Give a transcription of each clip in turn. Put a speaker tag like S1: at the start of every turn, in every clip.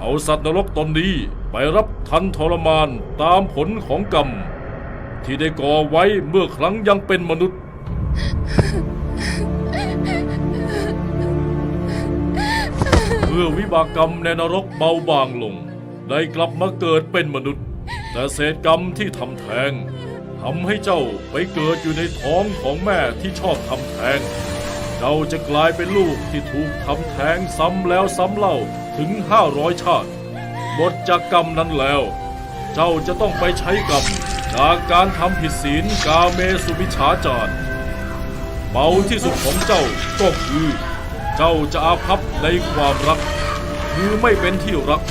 S1: เอาสัตว์นรกตนนี้ไปรับทันทรมานตามผลของกรรม ที่ได้ก่อไว้เมื่อครั้งยังเป็นมนุษย์ เมื่อวิบากกรรมในนรกเบาบางลง ได้กลับมาเกิดเป็นมนุษย์ แต่เศษกรรมที่ทำแท้งทำให้เจ้าไปเกิดอยู่ในท้องของแม่ที่ชอบทำแท้ง เจ้าจะกลายเป็นลูกที่ถูกทำแท้งซ้ำแล้วซ้ำเล่า ถึงห้าร้อยชาติหมดจากกรรมนั้นแล้ว เจ้าจะต้องไปใช้กรรมจากการทำผิดศีลกาเมสุมิชาจารเบาที่สุดของเจ้าก็คือ เจ้าจะอาภัพในความรัก คือไม่เป็นที่รัก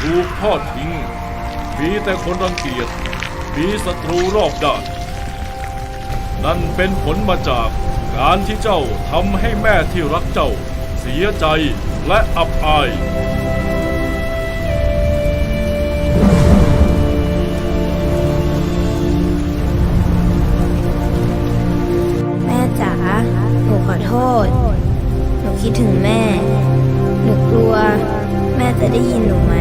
S1: ถูกทอดทิ้งมีแต่คนรังเกียจมีศัตรูรอบด้านนั่นเป็นผลมาจากการที่เจ้าทำให้แม่ที่รักเจ้า เสียใจ และอับอาย
S2: แม่จ๋า หนูขอโทษ หนูคิดถึงแม่ หนูกลัว แม่จะได้ยินหนูไหม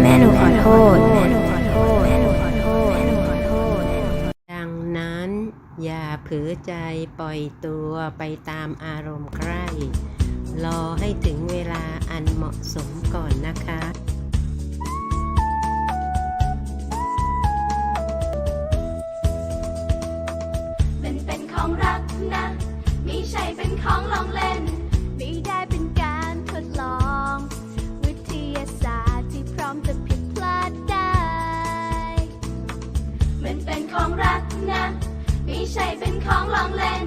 S2: แม่หนูขอโทษ แม่หนูขอโทษ แม่หนูขอโทษ แม่หนูขอโทษ
S3: ดังนั้น อย่าเผือใจปล่อยตัวไปตามอารมณ์ใคร่ รอให้ถึงเวลาอันเหมาะสมก่อนนะคะ
S4: ของรักนะไม่ใช่เป็นของลองเล่น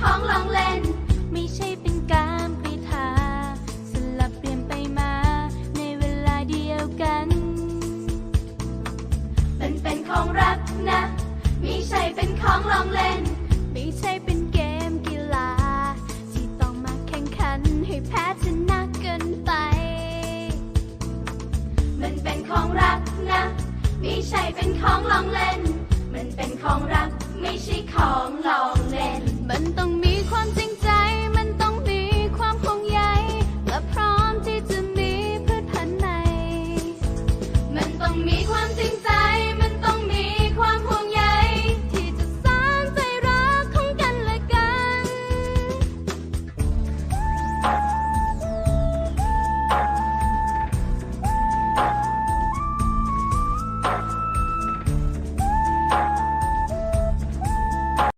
S4: ของลองเล่น ไม่ใช่เป็นการกรีธาสลับเปลี่ยนไปมาในเวลาเดียวกัน มันเป็นของรักนะ ไม่ใช่เป็นของลองเล่น ไม่ใช่เป็นเกมกีฬา ที่ต้องมาแข่งขันให้แพ้ชนะเกินไป มันเป็นของรักนะ ไม่ใช่เป็นของลองเล่น มันเป็นของรักไม่ใช่ของลองเล่น มัน